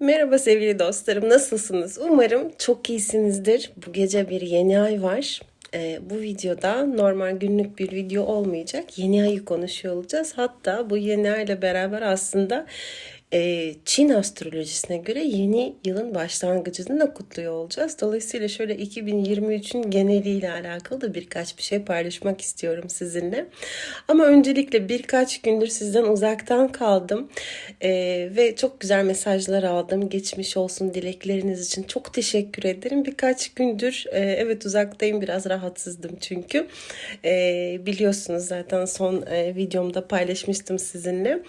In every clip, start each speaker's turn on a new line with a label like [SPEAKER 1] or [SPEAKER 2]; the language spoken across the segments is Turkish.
[SPEAKER 1] Merhaba sevgili dostlarım, nasılsınız? Umarım çok iyisinizdir. Bu gece bir yeni ay var. Ee, bu videoda normal günlük bir video olmayacak. Yeni ayı konuşuyor olacağız. Hatta bu yeni ayla beraber aslında e, Çin astrolojisine göre yeni yılın başlangıcını da kutluyor olacağız. Dolayısıyla şöyle 2023'ün geneliyle alakalı da birkaç bir şey paylaşmak istiyorum sizinle. Ama öncelikle birkaç gündür sizden uzaktan kaldım E, ve çok güzel mesajlar aldım. Geçmiş olsun dilekleriniz için çok teşekkür ederim. Birkaç gündür e, evet uzaktayım biraz rahatsızdım çünkü E, biliyorsunuz zaten son e, videomda paylaşmıştım sizinle.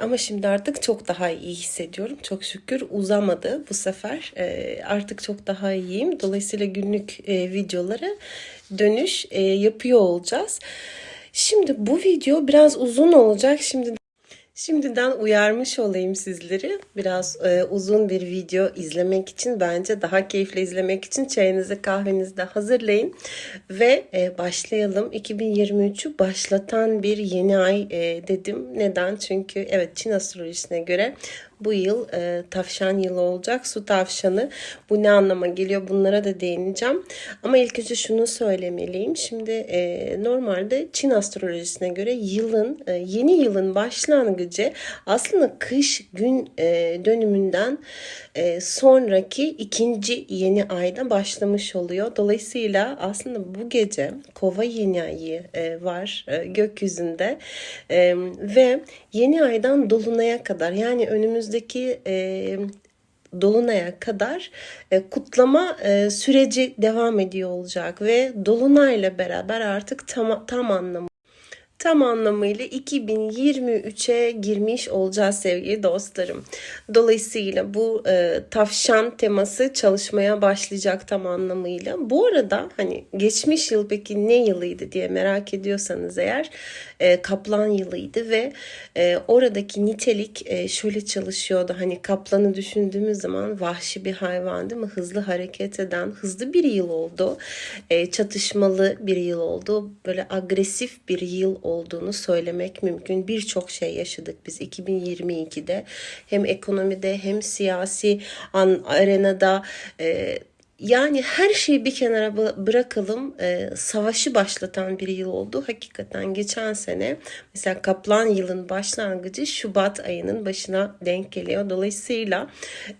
[SPEAKER 1] Ama şimdi artık çok daha iyi hissediyorum. Çok şükür uzamadı bu sefer. E, artık çok daha iyiyim. Dolayısıyla günlük e, videoları dönüş e, yapıyor olacağız. Şimdi bu video biraz uzun olacak. Şimdi Şimdiden uyarmış olayım sizleri. Biraz e, uzun bir video izlemek için bence daha keyifli izlemek için çayınızı kahvenizi de hazırlayın ve e, başlayalım. 2023'ü başlatan bir yeni ay e, dedim. Neden? Çünkü evet Çin astrolojisine göre bu yıl e, tavşan yılı olacak. Su tavşanı. Bu ne anlama geliyor? Bunlara da değineceğim. Ama ilk önce şunu söylemeliyim. Şimdi e, normalde Çin astrolojisine göre yılın e, yeni yılın başlangıcı aslında kış gün e, dönümünden e, sonraki ikinci yeni ayda başlamış oluyor. Dolayısıyla aslında bu gece kova yeni ayı e, var e, gökyüzünde e, ve yeni aydan dolunaya kadar yani önümüzdeki e, dolunaya kadar e, kutlama e, süreci devam ediyor olacak ve dolunayla beraber artık tam tam anlamı tam anlamıyla 2023'e girmiş olacağız sevgili dostlarım. Dolayısıyla bu e, tavşan teması çalışmaya başlayacak tam anlamıyla. Bu arada hani geçmiş yıl peki ne yılıydı diye merak ediyorsanız eğer e, kaplan yılıydı ve e, oradaki nitelik e, şöyle çalışıyordu. Hani kaplanı düşündüğümüz zaman vahşi bir hayvan değil mi? Hızlı hareket eden, hızlı bir yıl oldu. E, çatışmalı bir yıl oldu. Böyle agresif bir yıl olduğunu söylemek mümkün. Birçok şey yaşadık biz 2022'de. Hem ekonomide hem siyasi an, arenada e, yani her şeyi bir kenara bırakalım. E, savaşı başlatan bir yıl oldu. Hakikaten geçen sene mesela Kaplan yılın başlangıcı Şubat ayının başına denk geliyor. Dolayısıyla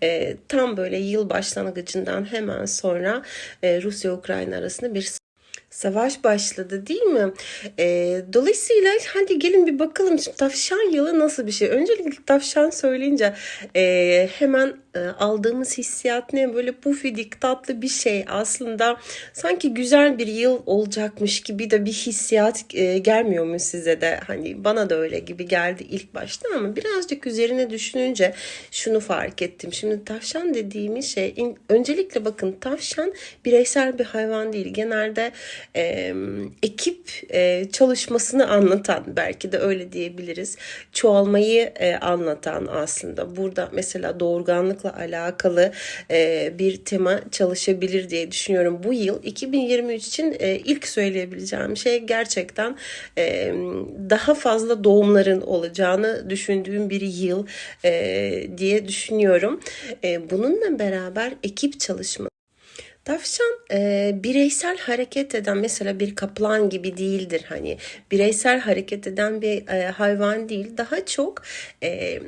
[SPEAKER 1] e, tam böyle yıl başlangıcından hemen sonra e, Rusya-Ukrayna arasında bir savaş başladı değil mi? E, dolayısıyla hadi gelin bir bakalım şimdi tavşan yılı nasıl bir şey? Öncelikle tavşan söyleyince e, hemen aldığımız hissiyat ne? Böyle pufidik tatlı bir şey aslında sanki güzel bir yıl olacakmış gibi de bir hissiyat e, gelmiyor mu size de? Hani bana da öyle gibi geldi ilk başta ama birazcık üzerine düşününce şunu fark ettim. Şimdi tavşan dediğimiz şey öncelikle bakın tavşan bireysel bir hayvan değil. Genelde e, ekip e, çalışmasını anlatan belki de öyle diyebiliriz. Çoğalmayı e, anlatan aslında. Burada mesela doğurganlıkla alakalı e, bir tema çalışabilir diye düşünüyorum. Bu yıl 2023 için e, ilk söyleyebileceğim şey gerçekten e, daha fazla doğumların olacağını düşündüğüm bir yıl diye düşünüyorum. Bununla beraber ekip çalışması Tavşan e, bireysel hareket eden mesela bir kaplan gibi değildir hani bireysel hareket eden bir e, hayvan değil. Daha çok e,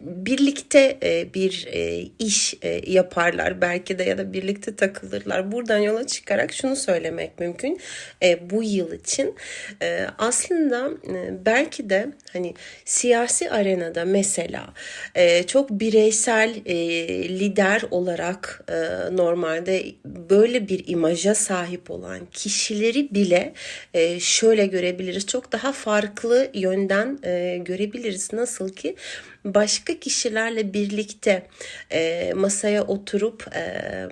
[SPEAKER 1] birlikte e, bir e, iş e, yaparlar. Belki de ya da birlikte takılırlar. Buradan yola çıkarak şunu söylemek mümkün. E, bu yıl için e, aslında e, belki de hani siyasi arenada mesela e, çok bireysel e, lider olarak e, normalde böyle bir imaja sahip olan kişileri bile e, şöyle görebiliriz. Çok daha farklı yönden e, görebiliriz. Nasıl ki başka kişilerle birlikte e, masaya oturup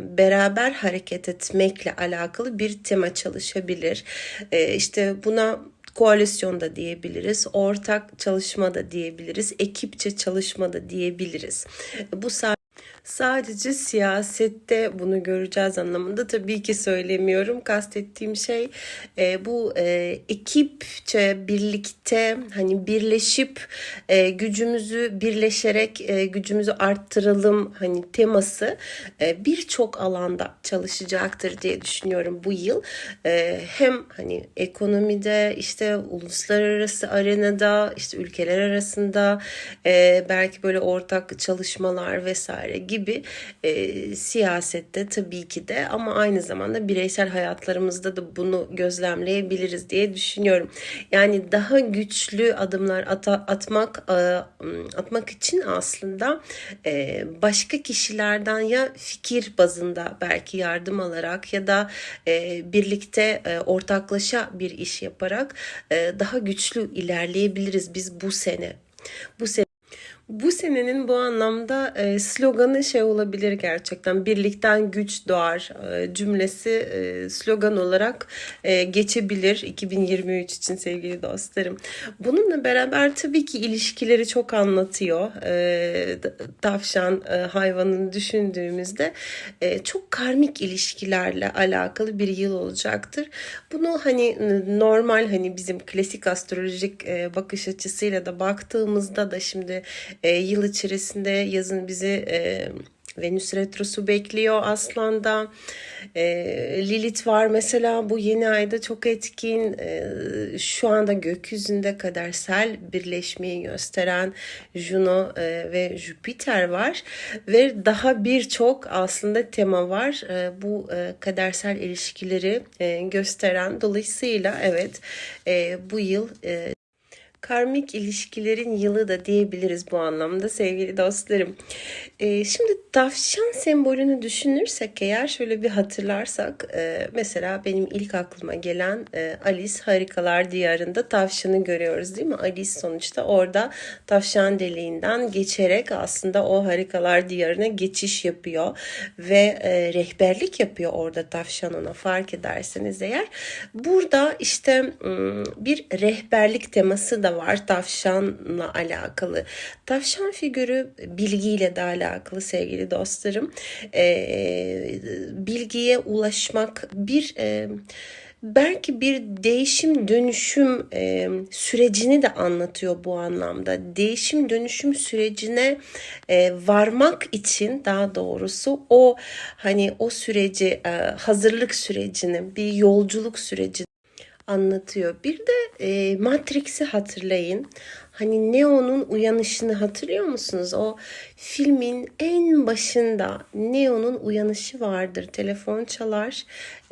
[SPEAKER 1] beraber hareket etmekle alakalı bir tema çalışabilir. E, işte buna koalisyon da diyebiliriz, ortak çalışma da diyebiliriz, ekipçe çalışma da diyebiliriz. Bu Sadece siyasette bunu göreceğiz anlamında tabii ki söylemiyorum. Kastettiğim şey e, bu e, ekipçe birlikte hani birleşip e, gücümüzü birleşerek e, gücümüzü arttıralım hani teması e, birçok alanda çalışacaktır diye düşünüyorum bu yıl. E, hem hani ekonomide işte uluslararası arenada işte ülkeler arasında e, belki böyle ortak çalışmalar vesaire gibi e, siyasette tabii ki de ama aynı zamanda bireysel hayatlarımızda da bunu gözlemleyebiliriz diye düşünüyorum. Yani daha güçlü adımlar ata, atmak e, atmak için aslında e, başka kişilerden ya fikir bazında belki yardım alarak ya da e, birlikte e, ortaklaşa bir iş yaparak e, daha güçlü ilerleyebiliriz biz bu sene. Bu sene bu senenin bu anlamda e, sloganı şey olabilir gerçekten birlikten güç doğar e, cümlesi e, slogan olarak geçebilir 2023 için sevgili dostlarım. Bununla beraber tabii ki ilişkileri çok anlatıyor. Tavşan hayvanını düşündüğümüzde çok karmik ilişkilerle alakalı bir yıl olacaktır. Bunu hani normal hani bizim klasik astrolojik bakış açısıyla da baktığımızda da şimdi e, yıl içerisinde yazın bizi e, Venüs retrosu bekliyor aslanda. E, Lilith var mesela bu yeni ayda çok etkin. E, şu anda gökyüzünde kadersel birleşmeyi gösteren Juno e, ve Jüpiter var. Ve daha birçok aslında tema var. E, bu e, kadersel ilişkileri e, gösteren. Dolayısıyla evet e, bu yıl... E, karmik ilişkilerin yılı da diyebiliriz bu anlamda sevgili dostlarım. Ee, şimdi tavşan sembolünü düşünürsek eğer şöyle bir hatırlarsak e, mesela benim ilk aklıma gelen e, Alice Harikalar Diyarı'nda tavşanı görüyoruz değil mi? Alice sonuçta orada tavşan deliğinden geçerek aslında o harikalar diyarına geçiş yapıyor ve e, rehberlik yapıyor orada tavşan ona fark ederseniz eğer. Burada işte bir rehberlik teması da var tavşanla alakalı. Tavşan figürü bilgiyle de alakalı sevgili dostlarım. E, bilgiye ulaşmak bir... E, belki bir değişim dönüşüm e, sürecini de anlatıyor bu anlamda. Değişim dönüşüm sürecine e, varmak için daha doğrusu o hani o süreci e, hazırlık sürecini bir yolculuk süreci anlatıyor. Bir de e, Matrix'i hatırlayın. Hani Neo'nun uyanışını hatırlıyor musunuz? O filmin en başında Neo'nun uyanışı vardır. Telefon çalar.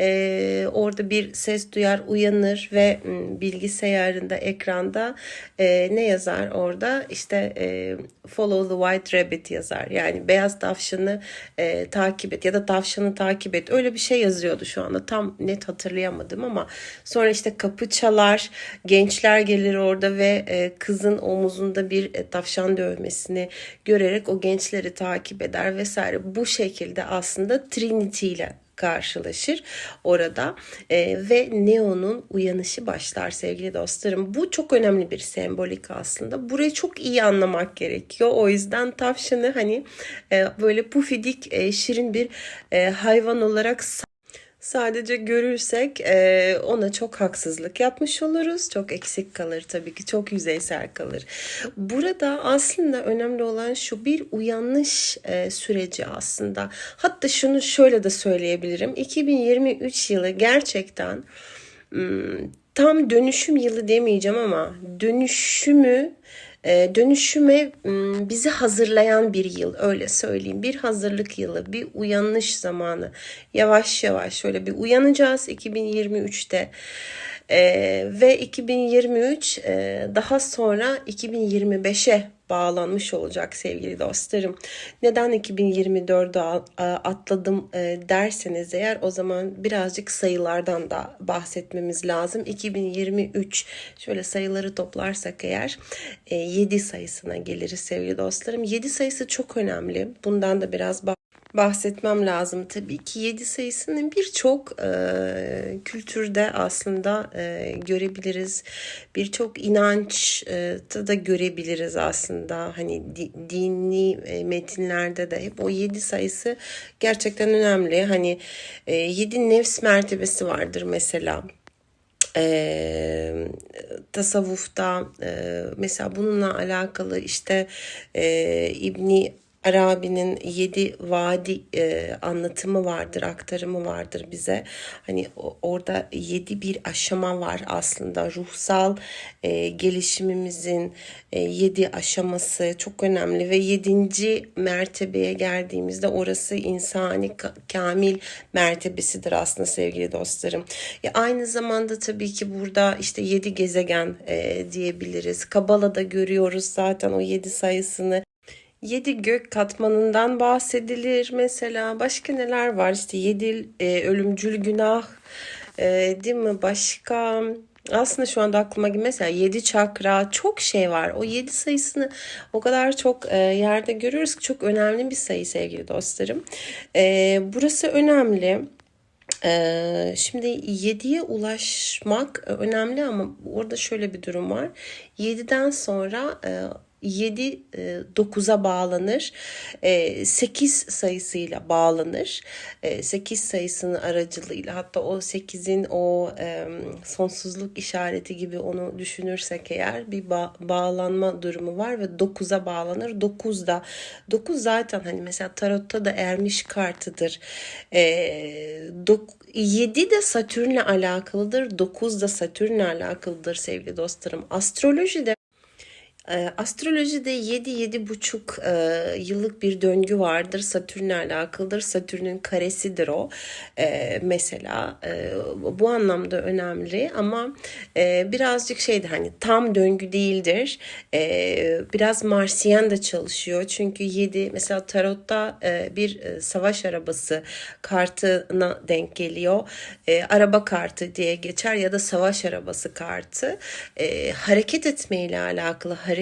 [SPEAKER 1] E, orada bir ses duyar, uyanır ve bilgisayarında, ekranda e, ne yazar orada? İşte e, follow the white rabbit yazar. Yani beyaz tavşanı e, takip et ya da tavşanı takip et. Öyle bir şey yazıyordu şu anda. Tam net hatırlayamadım ama sonra işte kapı çalar, gençler gelir orada ve e, kızın omuzunda bir e, tavşan dövmesini görerek o gençleri takip eder vesaire. Bu şekilde aslında Trinity ile karşılaşır orada e, ve Neo'nun uyanışı başlar sevgili dostlarım. Bu çok önemli bir sembolik aslında. Burayı çok iyi anlamak gerekiyor. O yüzden tavşanı hani e, böyle pufidik e, şirin bir e, hayvan olarak sadece görürsek e, ona çok haksızlık yapmış oluruz. Çok eksik kalır tabii ki. Çok yüzeysel kalır. Burada aslında önemli olan şu bir uyanış e, süreci aslında. Hatta şunu şöyle de söyleyebilirim. 2023 yılı gerçekten tam dönüşüm yılı demeyeceğim ama dönüşümü dönüşüme bizi hazırlayan bir yıl öyle söyleyeyim. Bir hazırlık yılı, bir uyanış zamanı. Yavaş yavaş şöyle bir uyanacağız 2023'te. Ee, ve 2023 e, daha sonra 2025'e bağlanmış olacak sevgili dostlarım. Neden 2024'ü atladım e, derseniz eğer o zaman birazcık sayılardan da bahsetmemiz lazım. 2023 şöyle sayıları toplarsak eğer 7 e, sayısına geliriz sevgili dostlarım. 7 sayısı çok önemli. Bundan da biraz bah bahsetmem lazım. Tabii ki 7 sayısının birçok e, kültürde aslında e, görebiliriz. Birçok inançta da görebiliriz aslında. Hani di, dini e, metinlerde de hep o 7 sayısı gerçekten önemli. Hani e, 7 nefs mertebesi vardır mesela e, tasavvufta e, mesela bununla alakalı işte e, İbni Arabi'nin yedi vadi e, anlatımı vardır, aktarımı vardır bize. Hani orada yedi bir aşama var aslında. Ruhsal e, gelişimimizin e, yedi aşaması çok önemli ve yedinci mertebeye geldiğimizde orası insani ka- kamil mertebesidir aslında sevgili dostlarım. Ya aynı zamanda tabii ki burada işte yedi gezegen e, diyebiliriz. Kabala'da görüyoruz zaten o yedi sayısını. Yedi gök katmanından bahsedilir mesela. Başka neler var? İşte yedi e, ölümcül günah e, değil mi? Başka aslında şu anda aklıma mesela yedi çakra çok şey var. O yedi sayısını o kadar çok e, yerde görüyoruz ki çok önemli bir sayı sevgili dostlarım. E, burası önemli. Ee, şimdi 7'ye ulaşmak önemli ama orada şöyle bir durum var. 7'den sonra e, 7 9'a bağlanır. 8 sayısıyla bağlanır. 8 sayısının aracılığıyla hatta o 8'in o sonsuzluk işareti gibi onu düşünürsek eğer bir bağlanma durumu var ve 9'a bağlanır. 9 da 9 zaten hani mesela tarotta da ermiş kartıdır. 7 de Satürn'le alakalıdır. 9 da Satürn'le alakalıdır sevgili dostlarım. Astrolojide e, astrolojide 7-7,5 e, yıllık bir döngü vardır. Satürn'le alakalıdır. Satürn'ün karesidir o. E, mesela e, bu anlamda önemli ama e, birazcık şeydi hani tam döngü değildir. E, biraz Marsiyen de çalışıyor. Çünkü 7 mesela tarotta bir savaş arabası kartına denk geliyor. Araba kartı diye geçer ya da savaş arabası kartı. Hareket etmeyle alakalı hareket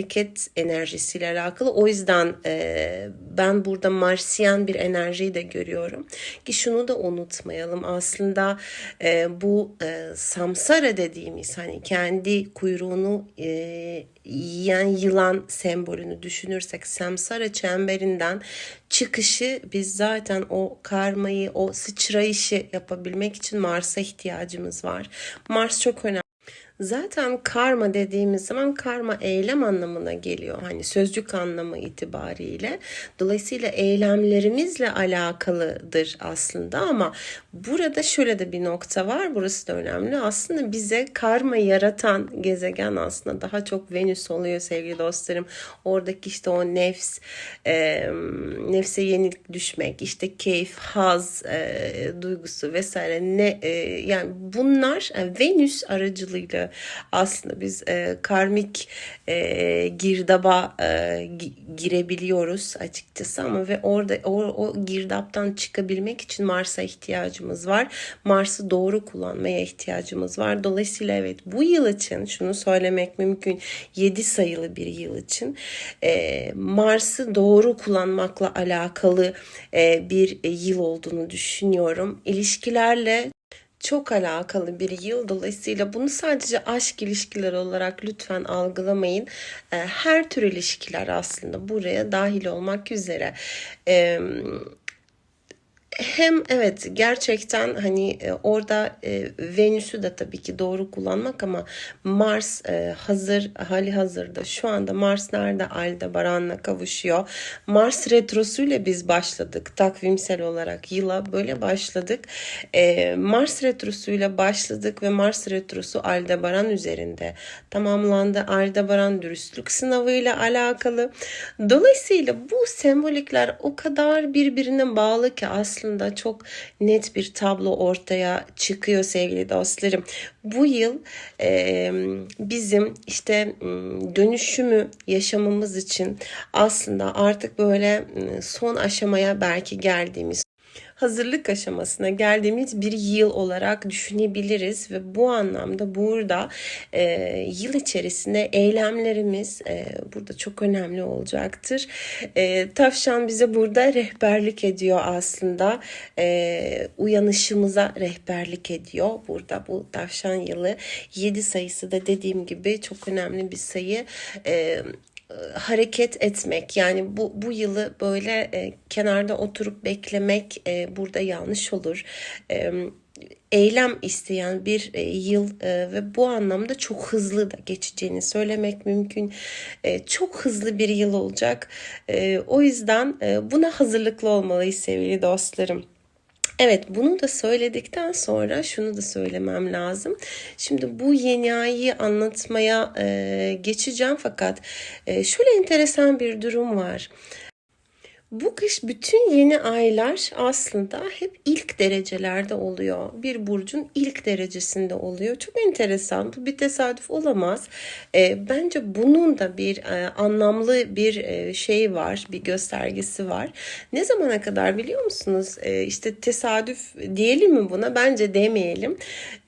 [SPEAKER 1] enerjisiyle alakalı. O yüzden e, ben burada Marsiyen bir enerjiyi de görüyorum. Ki şunu da unutmayalım. Aslında e, bu e, samsara dediğimiz hani kendi kuyruğunu e, yiyen yılan sembolünü düşünürsek samsara çemberinden çıkışı biz zaten o karmayı, o sıçrayışı yapabilmek için Mars'a ihtiyacımız var. Mars çok önemli. Zaten karma dediğimiz zaman karma eylem anlamına geliyor. Hani sözcük anlamı itibariyle. Dolayısıyla eylemlerimizle alakalıdır aslında ama burada şöyle de bir nokta var. Burası da önemli. Aslında bize karma yaratan gezegen aslında daha çok Venüs oluyor sevgili dostlarım. Oradaki işte o nefs, e, nefse yenik düşmek, işte keyif, haz e, duygusu vesaire ne e, yani bunlar e, Venüs aracılığıyla aslında biz e, karmik e, girdaba e, girebiliyoruz açıkçası ama ve orada o, o girdaptan çıkabilmek için Mars'a ihtiyacımız var. Mars'ı doğru kullanmaya ihtiyacımız var. Dolayısıyla evet bu yıl için şunu söylemek mümkün 7 sayılı bir yıl için e, Mars'ı doğru kullanmakla alakalı e, bir yıl olduğunu düşünüyorum. İlişkilerle çok alakalı bir yıl. Dolayısıyla bunu sadece aşk ilişkileri olarak lütfen algılamayın. Her tür ilişkiler aslında buraya dahil olmak üzere. Hem evet gerçekten hani e, orada e, Venüs'ü de tabii ki doğru kullanmak ama Mars e, hazır hali hazırda şu anda Mars nerede Aldebaran'la kavuşuyor. Mars retrosuyla biz başladık takvimsel olarak yıla böyle başladık. E, Mars retrosuyla başladık ve Mars retrosu Aldebaran üzerinde tamamlandı. Aldebaran dürüstlük sınavıyla alakalı. Dolayısıyla bu sembolikler o kadar birbirine bağlı ki aslında aslında çok net bir tablo ortaya çıkıyor sevgili dostlarım. Bu yıl e, bizim işte dönüşümü yaşamamız için aslında artık böyle son aşamaya belki geldiğimiz hazırlık aşamasına geldiğimiz bir yıl olarak düşünebiliriz ve bu anlamda burada e, yıl içerisinde eylemlerimiz e, burada çok önemli olacaktır. E, tavşan bize burada rehberlik ediyor aslında. E, uyanışımıza rehberlik ediyor. Burada bu tavşan yılı 7 sayısı da dediğim gibi çok önemli bir sayı. E, hareket etmek yani bu bu yılı böyle e, kenarda oturup beklemek e, burada yanlış olur. E, eylem isteyen bir e, yıl e, ve bu anlamda çok hızlı da geçeceğini söylemek mümkün. E, çok hızlı bir yıl olacak. E, o yüzden e, buna hazırlıklı olmalıyız sevgili dostlarım. Evet bunu da söyledikten sonra şunu da söylemem lazım. Şimdi bu yeni ayı anlatmaya e, geçeceğim fakat e, şöyle enteresan bir durum var. Bu kış bütün yeni aylar aslında hep ilk derecelerde oluyor. Bir burcun ilk derecesinde oluyor. Çok enteresan. Bu bir tesadüf olamaz. E, bence bunun da bir e, anlamlı bir e, şey var, bir göstergesi var. Ne zamana kadar biliyor musunuz? E, işte tesadüf diyelim mi buna? Bence demeyelim.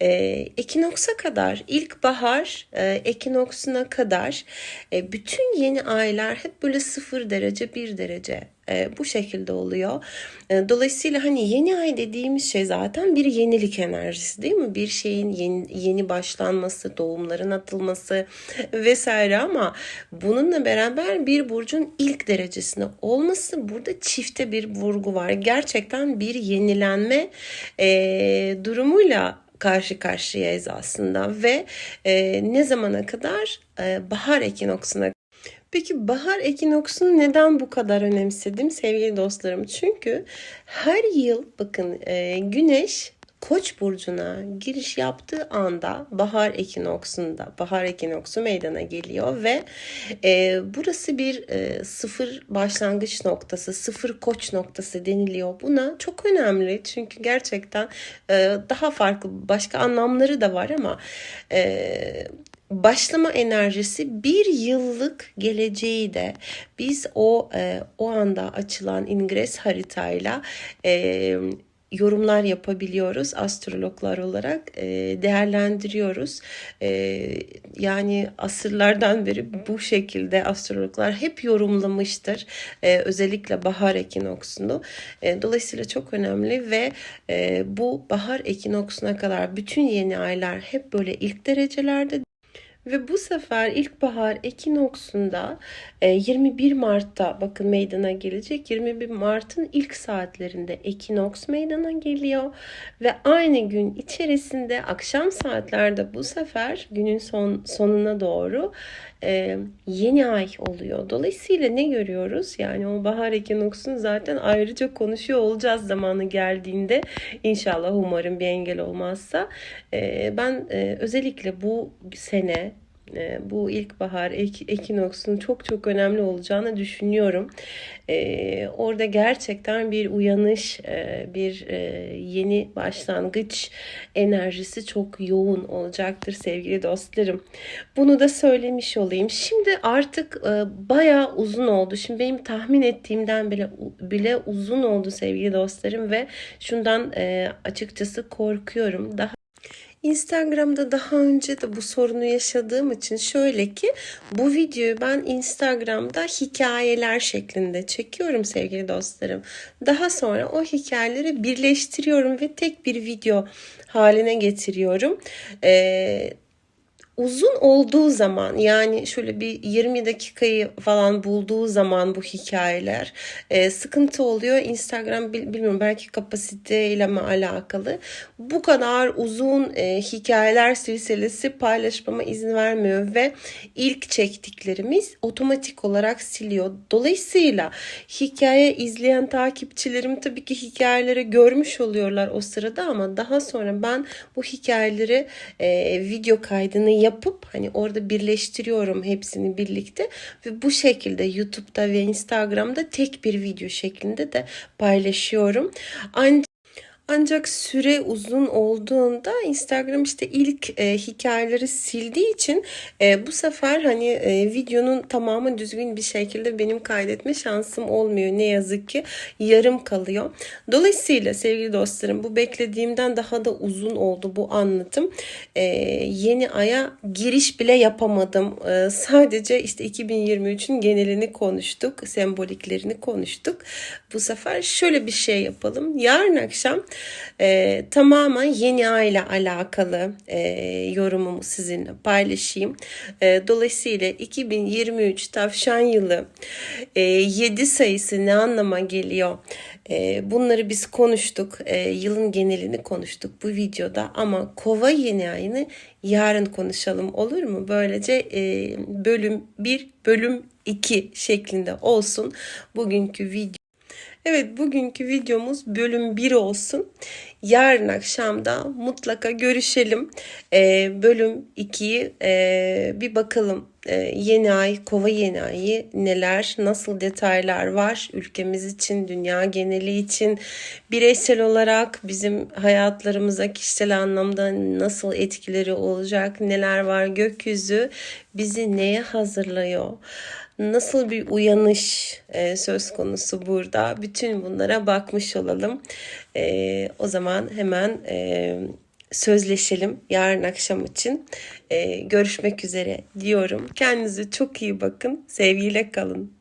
[SPEAKER 1] E, ekinoksa kadar, ilkbahar e, ekinoksuna kadar e, bütün yeni aylar hep böyle sıfır derece, bir derece e, bu şekilde oluyor. E, dolayısıyla hani yeni ay dediğimiz şey zaten bir yenilik enerjisi değil mi? Bir şeyin yeni, yeni başlanması, doğumların atılması vesaire ama bununla beraber bir burcun ilk derecesinde olması burada çifte bir vurgu var. Gerçekten bir yenilenme e, durumuyla karşı karşıyayız aslında ve e, ne zamana kadar e, bahar ekinoksuna Peki bahar ekinoksunu neden bu kadar önemsedim sevgili dostlarım? Çünkü her yıl bakın e, güneş Koç burcuna giriş yaptığı anda bahar ekinoksunda bahar ekinoksu meydana geliyor ve e, burası bir e, sıfır başlangıç noktası, sıfır koç noktası deniliyor. Buna çok önemli çünkü gerçekten e, daha farklı başka anlamları da var ama e, başlama enerjisi bir yıllık geleceği de biz o e, o anda açılan ingres haritayla e, yorumlar yapabiliyoruz astrologlar olarak e, değerlendiriyoruz. E, yani asırlardan beri bu şekilde astrologlar hep yorumlamıştır. E, özellikle bahar ekinoksunu. E, dolayısıyla çok önemli ve e, bu bahar ekinoksuna kadar bütün yeni aylar hep böyle ilk derecelerde ve bu sefer ilkbahar ekinoksunda 21 e, Mart'ta bakın meydana gelecek. 21 Mart'ın ilk saatlerinde ekinoks meydana geliyor. Ve aynı gün içerisinde akşam saatlerde bu sefer günün son sonuna doğru e, yeni ay oluyor. Dolayısıyla ne görüyoruz? Yani o bahar ekinoksunu zaten ayrıca konuşuyor olacağız zamanı geldiğinde. İnşallah umarım bir engel olmazsa. E, ben e, özellikle bu sene e, bu ilkbahar ek, ekinoksun çok çok önemli olacağını düşünüyorum. E, orada gerçekten bir uyanış, e, bir e, yeni başlangıç enerjisi çok yoğun olacaktır sevgili dostlarım. Bunu da söylemiş olayım. Şimdi artık e, bayağı uzun oldu. Şimdi benim tahmin ettiğimden bile bile uzun oldu sevgili dostlarım ve şundan e, açıkçası korkuyorum. Daha Instagram'da daha önce de bu sorunu yaşadığım için şöyle ki bu videoyu ben Instagram'da hikayeler şeklinde çekiyorum sevgili dostlarım. Daha sonra o hikayeleri birleştiriyorum ve tek bir video haline getiriyorum. Ee, uzun olduğu zaman yani şöyle bir 20 dakikayı falan bulduğu zaman bu hikayeler e, sıkıntı oluyor. Instagram bilmiyorum belki kapasiteyle mi alakalı. Bu kadar uzun e, hikayeler silsilesi paylaşmama izin vermiyor ve ilk çektiklerimiz otomatik olarak siliyor. Dolayısıyla hikaye izleyen takipçilerim tabii ki hikayeleri görmüş oluyorlar o sırada ama daha sonra ben bu hikayeleri e, video kaydını yapıp hani orada birleştiriyorum hepsini birlikte ve bu şekilde YouTube'da ve Instagram'da tek bir video şeklinde de paylaşıyorum. Ancak Ancak süre uzun olduğunda Instagram işte ilk e, hikayeleri sildiği için e, bu sefer hani e, videonun tamamı düzgün bir şekilde benim kaydetme şansım olmuyor. Ne yazık ki yarım kalıyor. Dolayısıyla sevgili dostlarım bu beklediğimden daha da uzun oldu bu anlatım. E, yeni aya giriş bile yapamadım. E, sadece işte 2023'ün genelini konuştuk, semboliklerini konuştuk. Bu sefer şöyle bir şey yapalım. Yarın akşam e, tamamen yeni ay ile alakalı e, yorumumu sizinle paylaşayım. E, dolayısıyla 2023 tavşan yılı e, 7 sayısı ne anlama geliyor? E, bunları biz konuştuk. E, yılın genelini konuştuk bu videoda ama kova yeni ayını yarın konuşalım olur mu? Böylece e, bölüm 1, bölüm 2 şeklinde olsun bugünkü video. Evet bugünkü videomuz bölüm 1 olsun. Yarın akşamda mutlaka görüşelim. Ee, bölüm 2'yi e, bir bakalım. Ee, yeni ay, kova yeni ayı neler, nasıl detaylar var ülkemiz için, dünya geneli için, bireysel olarak bizim hayatlarımıza kişisel anlamda nasıl etkileri olacak, neler var gökyüzü bizi neye hazırlıyor? Nasıl bir uyanış e, söz konusu burada? Bütün bunlara bakmış olalım. E, o zaman hemen e, sözleşelim yarın akşam için. E, görüşmek üzere diyorum. Kendinize çok iyi bakın. Sevgiyle kalın.